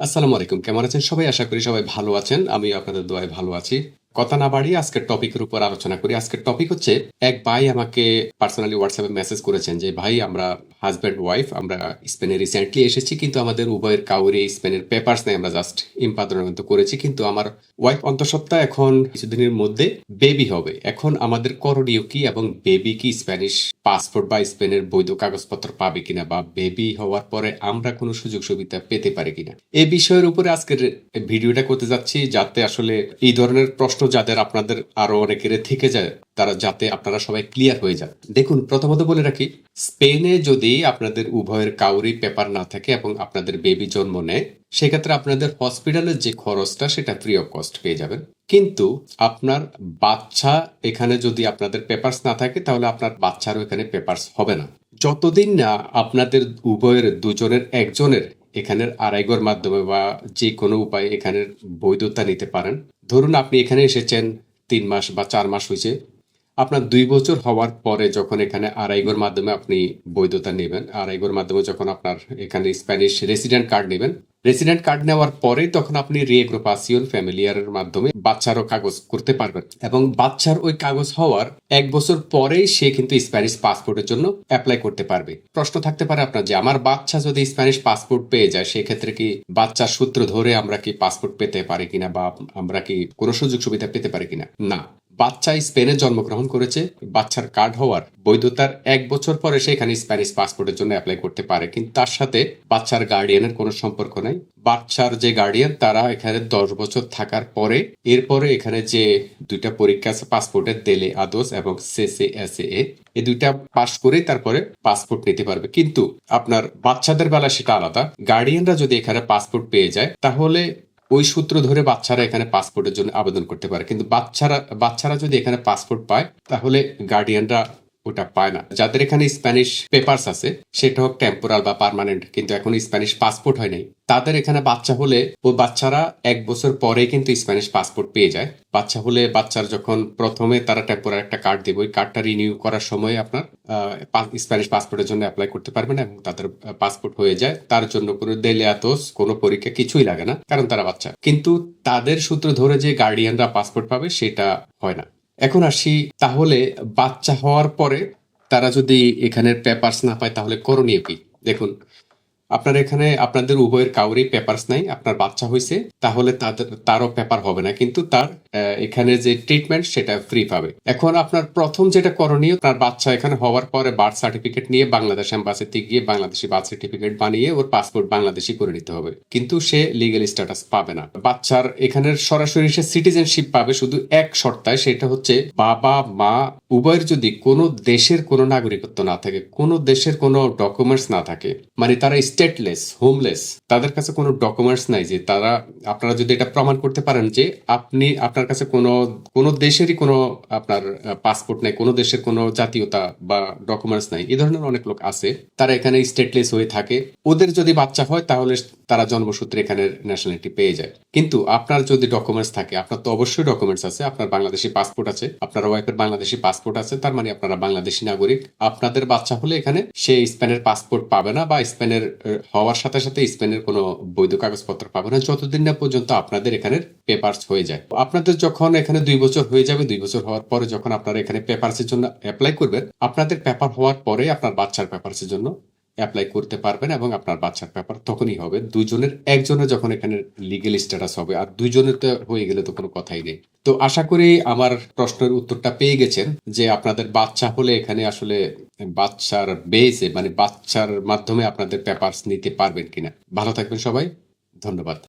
আসসালামু আলাইকুম। কেমন আছেন সবাই? আশা করি সবাই ভালো আছেন। আমি আপনাদের দোয়ায় ভালো আছি। কথা না বাড়িয়ে আজকের টপিকের উপর আলোচনা করি। আজকের টপিক হচ্ছে, এক ভাই আমাকে পার্সোনালি হোয়াটসঅ্যাপে মেসেজ করেছেন যে, ভাই, আমরা হাজব্যান্ড ওয়াইফ আমরা স্পেনে রিসেন্টলি এসেছি, কিন্তু আমাদের উভয়ের কাউরে স্পেনের পেপার্স নেই, আমরা জাস্ট ইম্পাদনত করেছি, কিন্তু আমার ওয়াইফ অন্তঃসত্ত্বা এখন কিছুদিনের মধ্যে বেবি হবে। এখন আমাদের করণীয় কি এবং বেবি কি স্প্যানিশ পাসপোর্ট বা স্পেনের বৈধ কাগজপত্র পাবে কিনা বা বেবি হওয়ার পরে আমরা কোনো সুযোগ সুবিধা পেতে পারি কিনা? এই বিষয়ের উপরে আজকের ভিডিওটা করতে যাচ্ছি, যাতে আসলে এই ধরনের প্রশ্ন যাদের আপনাদের আরও অনেকের থেকে যায় তারা যাতে আপনারা সবাই ক্লিয়ার হয়ে যান। দেখুন, প্রথমত বলে রাখি, স্পেনে যদি আপনাদের উভয়ের কাউরি পেপার না থাকে এবং আপনাদের বেবি জন্ম নেয়, সেক্ষেত্রে আপনাদের হসপিটালের যে খরচটা, সেটা ফ্রি অফ কস্ট পেয়ে যাবেন। কিন্তু আপনার বাচ্চা এখানে যদি আপনাদের পেপারস না থাকে, তাহলে আপনার বাচ্চারও এখানে পেপারস হবে না। যতদিন না আপনাদের উভয়ের দুজনের, একজনের এখানের আড়াইগোর মাধ্যমে বা যে কোনো উপায়ে এখানের বৈধতা নিতে পারেন, ধরুন আপনি এখানে এসেছেন তিন মাস বা চার মাস হয়েছে আপনার দুই বছর হওয়ার পরে যখন এখানে আড়াইগোর মাধ্যমে আপনি বৈধতা নেবেন, আড়াইগোর মাধ্যমে যখন আপনার এখানে স্প্যানিশ রেসিডেন্ট কার্ড নেবেন রেসিডেন্ট কার্ড নেওয়ার পরে তখন আপনি রিএগ্রোপাসিয়ন ফ্যামিলিয়ারের মাধ্যমে বাচ্চারও কাগজ করতে পারবেন। এবং বাচ্চার ওই কাগজ হওয়ার এক বছর পরেই সে কিন্তু স্প্যানিশ পাসপোর্টের জন্য অ্যাপ্লাই করতে পারবে। প্রশ্ন থাকতে পারে আপনার যে, আমার বাচ্চা যদি স্প্যানিশ পাসপোর্ট পেয়ে যায়, সেক্ষেত্রে কি বাচ্চার সূত্র ধরে আমরা কি পাসপোর্ট পেতে পারি কিনা বা আমরা কি কোনো সুযোগ সুবিধা পেতে পারি কিনা? না। বাচ্চা স্পেনে জন্মগ্রহণ করেছে। বাচ্চার কার্ড হওয়ার বৈধতার এক বছর পরে সে এখানে স্প্যানিশ পাসপোর্টের জন্য অ্যাপ্লাই করতে পারে। কিন্তু তার সাথে বাচ্চার গার্ডিয়ানের কোনো সম্পর্ক নাই। বাচ্চার যে গার্ডিয়ান তারা এখানে দশ বছর থাকার পরে এরপরে এখানে যে দুইটা পরীক্ষা আছে পাসপোর্টের দেলে আদোস এবং সেসে এস এ এই দুইটা পাস করেই তারপরে পাসপোর্ট নিতে পারবে। কিন্তু আপনার বাচ্চাদের বেলা সেটা আলাদা। গার্ডিয়ানরা যদি এখানে পাসপোর্ট পেয়ে যায়, তাহলে ওই সূত্র ধরে বাচ্চারা এখানে পাসপোর্টের জন্য আবেদন করতে পারে। কিন্তু বাচ্চারা বাচ্চারা যদি এখানে পাসপোর্ট পায়, তাহলে গার্ডিয়ানরা ওটা পায় না। যাদের এখানে স্প্যানিশ পেপারস আছে, সেটা হোক টেম্পোরাল বা পার্মানেন্ট কিন্তু এখন স্প্যানিশ পাসপোর্ট হয় নাই। তাদের এখানে বাচ্চা হলে ও বাচ্চারা এক বছর পরে কিন্তু স্প্যানিশ পাসপোর্ট পেয়ে যায়। বাচ্চা হলে বাচ্চার যখন প্রথমে তারা টেম্পোরাল একটা কার্ড দেবে, ওই কার্ডটা রিনিউ করার সময় আপনার স্প্যানিশ পাসপোর্টের জন্য অ্যাপ্লাই করতে পারবেন এবং তাদের পাসপোর্ট হয়ে যায়। তার জন্য কোনো দেলিয়াতোস কোনো পরীক্ষা কিছুই লাগে না, কারণ তারা বাচ্চা। কিন্তু তাদের সূত্র ধরে যে গার্ডিয়ানরা পাসপোর্ট পাবে, সেটা হয় না। এখন আসি তাহলে বাচ্চা হওয়ার পরে তারা যদি এখানের পেপারস না পায় তাহলে করণীয় কি? দেখুন আপনার এখানে আপনাদের উভয়ের কাউরই পেপারস নাই, আপনার বাচ্চা হয়েছে তাহলে তাদের, তারও পেপার হবে না। কিন্তু তার এখানে যে ট্রিটমেন্ট সেটা ফ্রি পাবে। এখন আপনার প্রথম যেটা করণীয়, তার বাচ্চা এখানে হওয়ার পরে বার্থ সার্টিফিকেট নিয়ে বাংলাদেশ এম্বাসিতে গিয়ে বাংলাদেশি বার্থ সার্টিফিকেট বানিয়ে ওর পাসপোর্ট বাংলাদেশি করে নিতে হবে। কিন্তু সে লিগেল স্ট্যাটাস পাবে না। বাচ্চার এখানের সরাসরি সে সিটিজেনশিপ পাবে শুধু এক শর্তায়, সেটা হচ্ছে বাবা, মা, উভয়ের যদি কোনো দেশের কোনো নাগরিকত্ব না থাকে, কোনো দেশের কোনো ডকুমেন্টস না থাকে মানে তারা স্টেটলেস হোমলেস তাদের কাছে কোনো ডকুমেন্টস নাই যে তারা, আপনারা যদি এটা প্রমাণ করতে পারেন যে আপনি, আপনার কাছে কোনো কোনো দেশেরই কোনো আপনার পাসপোর্ট নাই, কোনো দেশের কোনো জাতীয়তা বা ডকুমেন্টস নাই, এই ধরনের অনেক লোক আছে। তারা এখানে স্টেটলেস হয়ে থাকে। ওদের যদি বাচ্চা হয়, তাহলে তারা জন্মসূত্রে এখানে ন্যাশনালিটি পেয়ে যায়। কিন্তু আপনার যদি ডকুমেন্টস থাকে, আপনার তো অবশ্যই ডকুমেন্টস আছে, আপনার বাংলাদেশি পাসপোর্ট আছে, আপনার ওয়াইফের বাংলাদেশি পাসপোর্ট আছে, তার মানে আপনারা বাংলাদেশি নাগরিক। আপনাদের বাচ্চা হলে এখানে সে স্পেনের পাসপোর্ট পাবে না বা স্পেনের হওয়ার সাথে সাথে স্পেনের কোনো বৈধ কাগজপত্র পাবে না। যতদিন না পর্যন্ত আপনাদের এখানের পেপারস হয়ে যায়। আপনাদের যখন এখানে দুই বছর হয়ে যাবে, দুই বছর হওয়ার পরে যখন আপনারা এখানে পেপারসের জন্য অ্যাপ্লাই করবেন, আপনাদের পেপার হওয়ার পরে আপনার বাচ্চার পেপারসের জন্য অ্যাপ্লাই করতে পারবেন এবং আপনার বাচ্চার পেপার তখনই হবে। দুজনের একজনের যখন এখানে লিগেল স্ট্যাটাস হবে আর দুইজনের তো হয়ে গেলে তো কোনো কথাই নেই। তো আশা করি আমার প্রশ্নের উত্তরটা পেয়ে গেছেন যে আপনাদের বাচ্চা হলে এখানে আসলে বাচ্চার বেসে মানে বাচ্চার মাধ্যমে আপনাদের পেপারস নিতে পারবেন কিনা। ভালো থাকবেন সবাই। ধন্যবাদ।